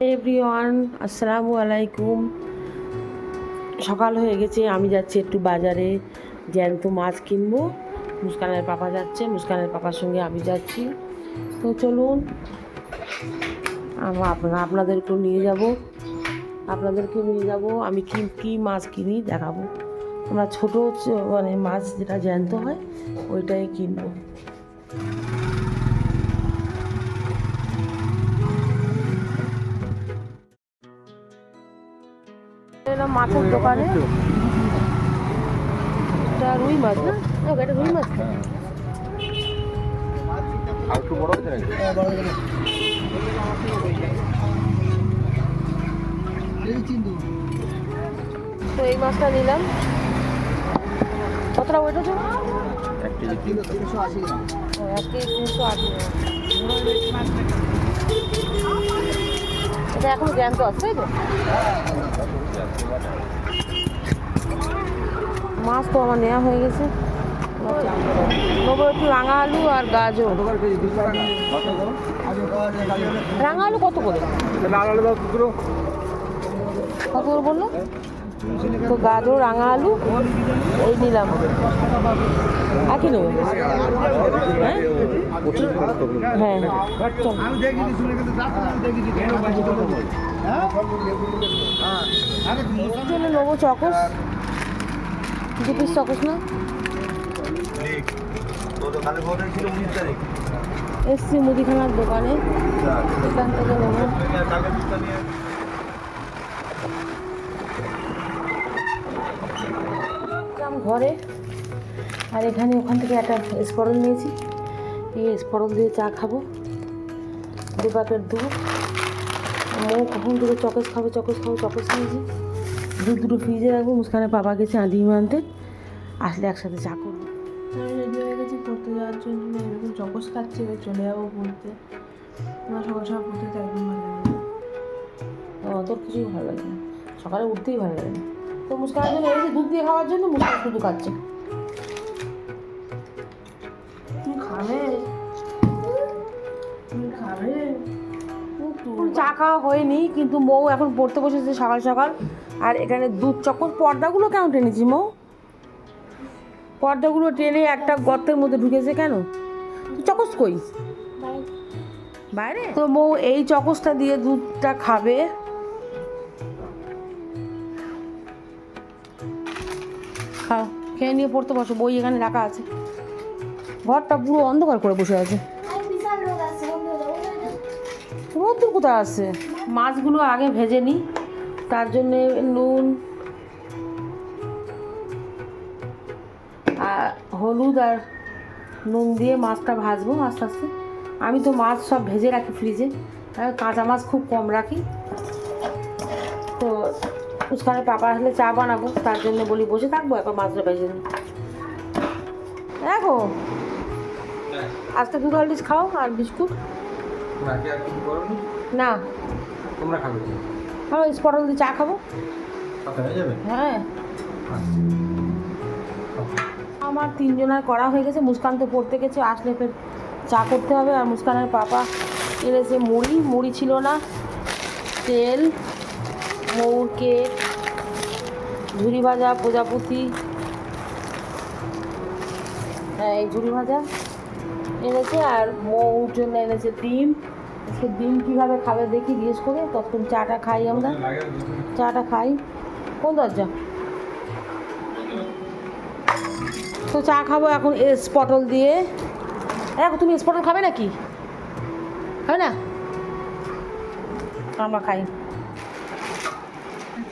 Everyone, আসসালামু আলাইকুম। সকাল হয়ে গেছে, আমি যাচ্ছি একটু বাজারে। জ্যান্ত মাছ কিনবো। মুস্কানের পাপা যাচ্ছে, মুস্কানের পাপার সঙ্গে আমি যাচ্ছি। তো চলুন আম- আপনা- আপনাদেরকেও নিয়ে যাব। আপনাদেরকে নিয়ে যাব। আমি কি, কী মাছ কিনি দেখাবো। আমরা ছোটো মানে মাছ যেটা জ্যান্ত হয়, ওইটাই কিনবো। মাছের দোকানে। এটা রুই মাছ না? এটা রুই মাছ। তো। বড় তো এই মাছটা নিলাম। কতটা ওইটা তো এক কেজি তিনশো। ও, এক কেজি তিনশো আশি। এটা এখন জ্যান্ত আছে, তাই তো? মাছ তো আমার নেওয়া হয়ে গেছে। নেব একটু রাঙা আলু আর গাজর। রাঙা আলু কত করে? কত করে বলল? তো গাজর রাঙা আলু এই নিলাম। আর কি নেবে। হ্যাঁ? হ্যাঁ হ্যাঁ। নেব চকস। দু পিস চকস না? এসছি মুদিখানার দোকানে। এখান থেকে নেব। ঘরে। আর এখানে ওখান থেকে একটা স্পরল নিয়েছি। এই স্পরল দিয়ে চা খাব। দু প্যাকেট দুধ। মৌ কখন দুটো চকস খাব চকস খাব চকস নিয়েছি। দুধ দুটো ফ্রিজে রাখব মুস্কানে পাপা গেছে আদি আনতে আসলে একসাথে চা করব। আমি রেডি হয়ে গেছি পড়তে যাওয়ার জন্য। এরকম চকস খাচ্ছি চলে যাব পড়তে। আমার সকাল সকাল পড়তে তো একদম ভালো লাগে না। তোর কিছুই ভালো লাগে না। সকালে উঠতেই ভালো লাগে না। তো মুস্কানের জন্য এসে দুধ দিয়ে খাওয়ার জন্য মুস্কান শুধু খাচ্ছে। খাবে? খাবে? চা খাওয়া হয়নি কিন্তু মৌ এখন পড়তে বসেছে সকাল সকাল। আর এখানে দুধ চকর পর্দাগুলো কেমন টেনেছি মৌ? পর্দাগুলো টেনে একটা গর্তের মধ্যে ঢুকেছে কেন? তুই চকস কই? বাইরে। তো মৌ এই চকসটা দিয়ে দুধটা খাবে। খাও খেয়ে নিয়ে পড়তে বসো বই এখানে রাখা আছে। ঘরটা পুরো অন্ধকার করে বসে আছে। রোদ্দুর কোথায় আছে? মাছগুলো আগে ভেজে নিই তার জন্যে নুন হলুদ আর নুন দিয়ে মাছটা ভাজবো আস্তে আস্তে। আমি তো মাছ সব ভেজে রাখি ফ্রিজে কাঁচা মাছ খুব কম রাখি। তো উস্কানের পাপা আসলে চা বানাবো, তার জন্য বলি বসে থাকব, একবার মাছটা ভেজে নিই দেখো আজকে দু হলডিস খাও আর বিস্কুট। না। তোমরা খাবে কি? খাব স্পটল দিয়ে চা খাব। হয়ে হ্যাঁ। আমার তিনজনের করা হয়ে গেছে মুস্কান তো পড়তে গেছে আসলে ফের চা করতে হবে আর মুস্কানের পাপা এনেছে মুড়ি। মুড়ি ছিল না তেল মৌর কেক ঝুড়ি ভাজা প্রজাপতি। হ্যাঁ এই ঝুড়ি ভাজা। এনেছে আর মৌর জন্য এনেছে ডিম। সে ডিম কীভাবে খাবে দেখি জিজ্ঞেস করে তখন চাটা খাই আমরা। চাটা খাই। কোন দরজা? তো চা খাব এখন এস পটল দিয়ে। দেখো তুমি এস পটল খাবে নাকি? খাবে না? আমরা খাই।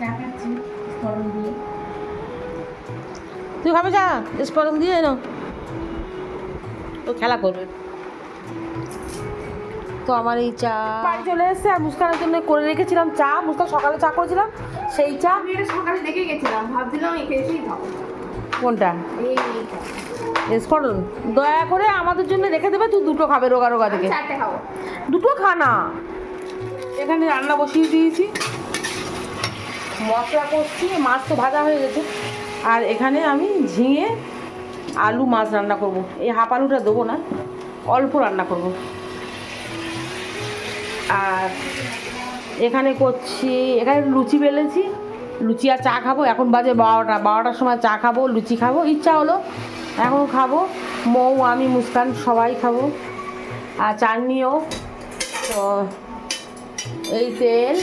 চা খাচ্ছি গরম দিয়ে। তুই খাবে চা? এস পটল দিয়ে না ও খেলা করবে। তো আমার এই চা বাড়ি চলে এসেছে আর মুস্কানের জন্য করে রেখেছিলাম চা। মুস্কান সকালে চা করেছিলাম সেই চা আমি এটা সকালে দেখে গেছিলাম ভাবছিলাম এসেই কোনটা? এই এইটা। দয়া করে আমাদের জন্য রেখে দেবে তুই দুটো খাবে রোগা রোগা থেকে দুটো খা না। এখানে রান্না বসিয়ে দিয়েছি। মশলা করছি মাছ তো ভাজা হয়ে গেছে। আর এখানে আমি ঝিঙে আলু মাছ রান্না করব। এই হাফ আলুটা দেবো না, অল্প রান্না করব। আর এখানে করছি, এখানে লুচি বেলেছি, লুচি আর চা খাব। এখন বাজে বারোটা, বারোটার সময় চা খাব, লুচি খাব। ইচ্ছা হলো এখন খাব। মৌ, আমি, মুস্কান সবাই খাব। আর চাটনিও। তো এই তেল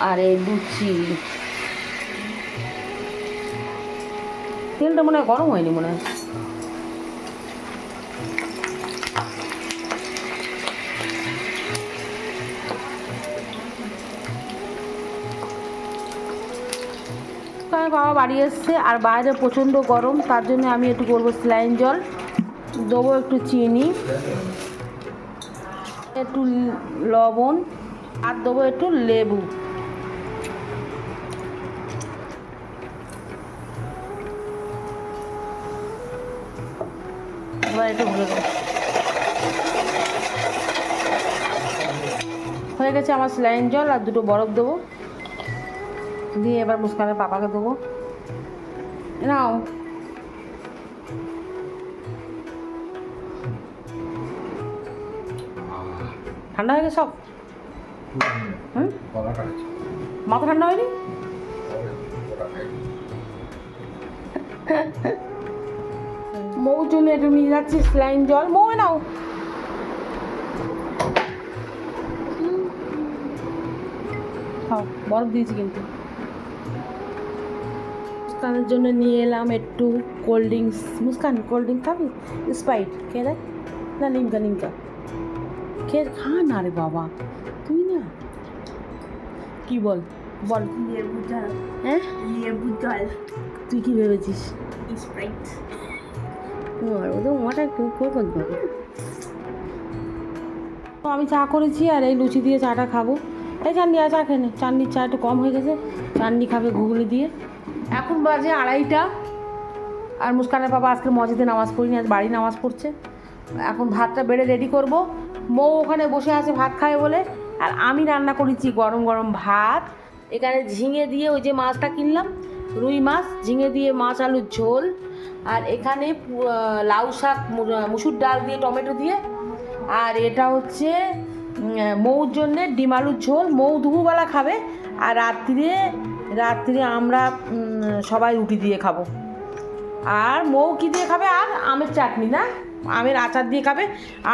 আর এই লুচি। তেলটা মনে হয় গরম হয়নি মনে হয়। বাবা বাড়ি এসছে, আর বাইরে প্রচণ্ড গরম, তার জন্য আমি একটু করব স্লাইন জল। দেবো একটু চিনি, একটু লবণ, আর দেবো একটু লেবু। দেবো হয়ে গেছে আমার স্লাইন জল আর দুটো বরফ দেবো। দিয়ে এবার মুস্কানের পাপাকে দেবো। নাও। ঠান্ডা হয়ে গেছে সব? মাথা ঠান্ডা হয়নি? মৌ জন্য একটু নিয়ে যাচ্ছি স্লাইন জল। মৌ নাও। খাও বরফ দিয়েছি কিন্তু। মুস্কানের জন্য নিয়ে এলাম একটু cold drinks Muskan cold drink খাবি? স্প্রাইট খেয়ে দেখ। না নিমকা নিমকা। খেয়ে খা না রে বাবা। তুই না। কি বল? বল। লেবু জল। হ্যাঁ? লেবু জল। তুই কি ভেবেছিস? স্প্রাইট ওদের তো আমি চা করেছি আর এই লুচি দিয়ে চাটা খাব। এই চান্দি আর চা খেয়ে নে। চাননির চা একটু কম হয়ে গেছে। চাননি খাবে ঘুগলি দিয়ে। এখন বাজে আড়াইটা। আর মুস্কানের বাবা আজকে মসজিদে নামাজ পড়িনি, আজ বাড়ি নামাজ পড়ছে। এখন ভাতটা বেড়ে রেডি করব। মৌ ওখানে বসে আছে ভাত খায় বলে। আর আমি রান্না করেছি গরম গরম ভাত। এখানে ঝিঙে দিয়ে ওই যে মাছটা কিনলাম, রুই মাছ, ঝিঙে দিয়ে মাছ, আলুর ঝোল। আর এখানে লাউ শাক মুসুর ডাল দিয়ে, টমেটো দিয়ে। আর এটা হচ্ছে মৌর জন্যে ডিম আলুর ঝোল। মৌ দুপুরবেলা খাবে, আর রাত্রিরে রাত্রিরে আমরা সবাই রুটি দিয়ে খাব। আর মৌ কি দিয়ে খাবে? আর আমের চাটনি, না? আমের আচার দিয়ে খাবে।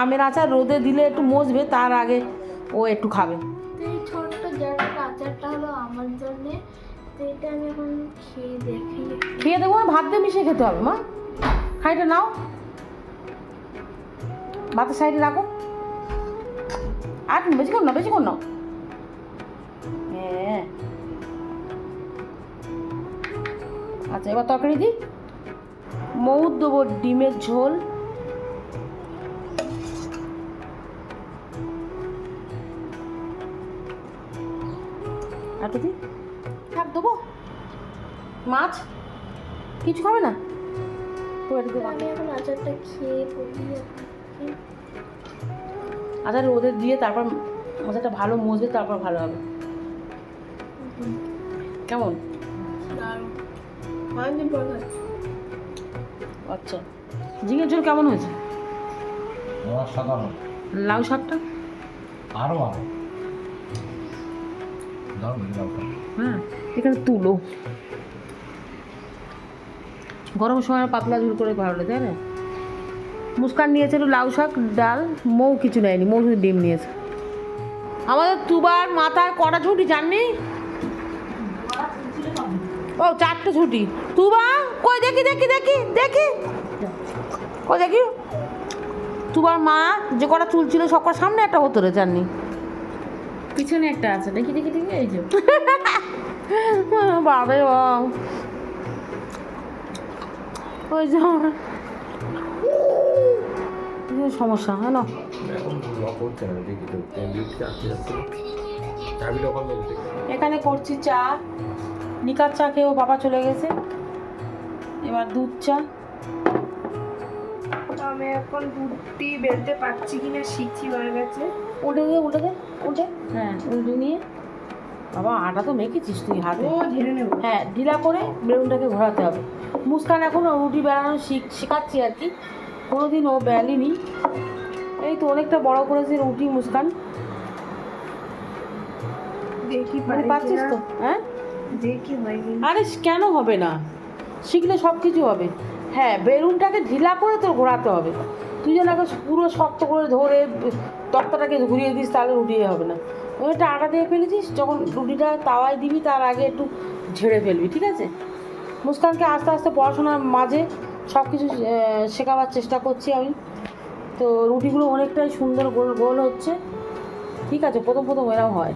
আমের আচার রোদে দিলে একটু মজবে, তার আগে ও একটু খাবে। এই ছোট্ট আচারটা হলো আমার জন্য খেয়ে দেখি না, ভাত দিয়ে মিশিয়ে খেতে হবে, মা। খাইটা নাও। ভাতের সাইডে রাখো। আর বেশি কর না, বেশি কর না। হ্যাঁ। আচ্ছা এবার তরকারি দিই। মৌর দেবো ডিমের ঝোল। একটু দিই? দেবো? মাছ? কিছু খাবে না? আমি এখন আচারটা খেয়ে আচ্ছা রোদে দিয়ে তারপর মশাটা ভালো মজবে তারপর ভালো হবে। কেমন? আচ্ছা। ঝিঙের ঝোল কেমন হয়েছে? লাউ শাকটা? দাও দাও হ্যাঁ এখানে তুলো। গরম সময় পাতলা ঝোল করে ভালো লাগে, তাই না? মুস্কান নিয়েছে একটু লাউ শাক, ডাল, মৌ কিছু নেয়নি, মৌ শুধু ডিম নিয়েছে। আমাদের তুবার মাথার কটা ছুটি জাননি? ও, চারটে ছুটি তুবা, কই, দেখি দেখি দেখি দেখি। কই, দেখি। তুবার মা যে কটা চুল ছিল সব সামনে একটা হতো রে, জাননি? পিছনে একটা আছে। দেখি দেখি দেখি এই যে। বাবা ওই যে সমস্যা হ্যাঁ না? এখানে করছি চা। নিকার চা খেয়েও বাবা চলে গেছে। এবার দুধ চা। আমি এখন রুটি বেলতে পারছি কিনা শিখছি হয়ে গেছে। উল্টে দে উল্টে দে উল্টে। হ্যাঁ উল্টে নিয়ে। বাবা আটা তো মেখেছিস তুই হাতে। ও ঝেড়ে নেব। হ্যাঁ ঢিলা করে বেলুনটাকে ঘোরাতে হবে। মুস্কান এখন রুটি বেড়ানো শিখ শেখাচ্ছি আর কি। কোনোদিন ও বেলেনি। এই তো অনেকটা বড় করেছে রুটি মুস্কান। দেখি মানে পাচ্ছিস তো হ্যাঁ? দেখি কি না। আরে কেন হবে না? শিখলে সব কিছু হবে। হ্যাঁ বেলুনটাকে ঢিলা করে তোর ঘোরাতে হবে। তুই যেন আগে পুরো শক্ত করে ধরে তক্তাটাকে ঘুরিয়ে দিস, তাহলে রুটিয়ে হবে না। ওইটা আটা দিয়ে ফেলেছিস, যখন রুটিটা তাওয়ায় দিবি, তার আগে একটু ঝেড়ে ফেলবি, ঠিক আছে? মুস্কানকে আস্তে আস্তে পড়াশোনার মাঝে সব কিছু শেখাবার চেষ্টা করছি আমি। তো রুটিগুলো অনেকটাই সুন্দর গোল গোল হচ্ছে। ঠিক আছে, প্রথম প্রথম এরকম হয়।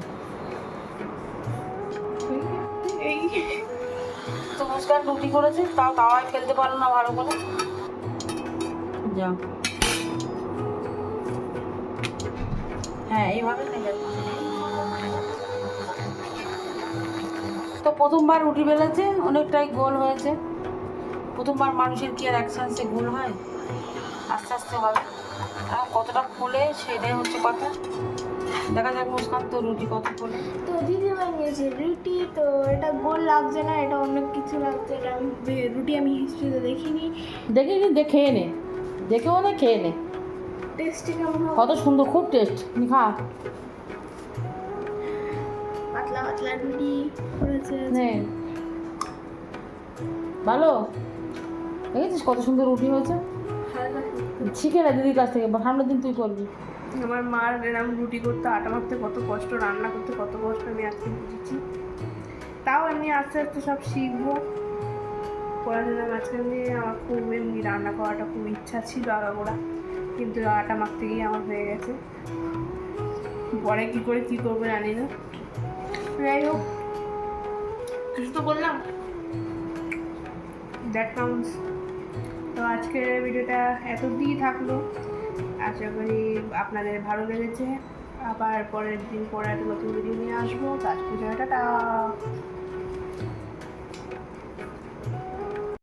মুস্কান রুটি করেছে তাও তাওয়ায় ফেলতে পারল না ভালো করে। যা হ্যাঁ এইভাবে তো প্রথমবার রুটি বেলেছে অনেকটাই গোল হয়েছে। প্রথমবার মানুষের কি আর এক চান্সে গোল হয়? আস্তে আস্তে হবে। আর কতটা ফোলে সেটাই হচ্ছে কথা। দেখা যাক মুস্কান তো রুটি কত ফোলে তো দিদি বানিয়েছে রুটি তো এটা গোল লাগছে না এটা অন্য কিছু লাগছে এটা আমি রুটি আমি হিস্ট্রিতে দেখিনি। দেখে নি দেখে নে। দেখেও নে খেয়ে নে। টেস্টি কেমন কত সুন্দর খুব টেস্ট খা। পাতলা পাতলা রুটি করেছে ভালো? দেখেছিস কত সুন্দর রুটি হয়েছে? শিখে না দিদির কাছ থেকে সামনের দিন তুই করবি। আমার মার এরকম রুটি করতে, আটা মারতে কত কষ্ট, রান্না করতে কত কষ্ট আমি আজকে বুঝেছি। তাও আমি আস্তে আস্তে সব শিখব। পড়াশোনার মাঝখানে আমার খুব এমনি রান্না করাটা খুব ইচ্ছা ছিল আগাগোড়া কিন্তু আটা মাখতে গিয়ে আমার হয়ে গেছে। পরে কী করে কী করব জানি না। যাই হোক, কিছু তো বললাম। দ্যাট কাউন্টস তো আজকের ভিডিওটা এত দিয়েই থাকল। আশা করি আপনাদের ভালো লেগেছে। আবার পরের দিন পরে একটা নতুন ভিডিও নিয়ে আসব। কাজ পুজোটা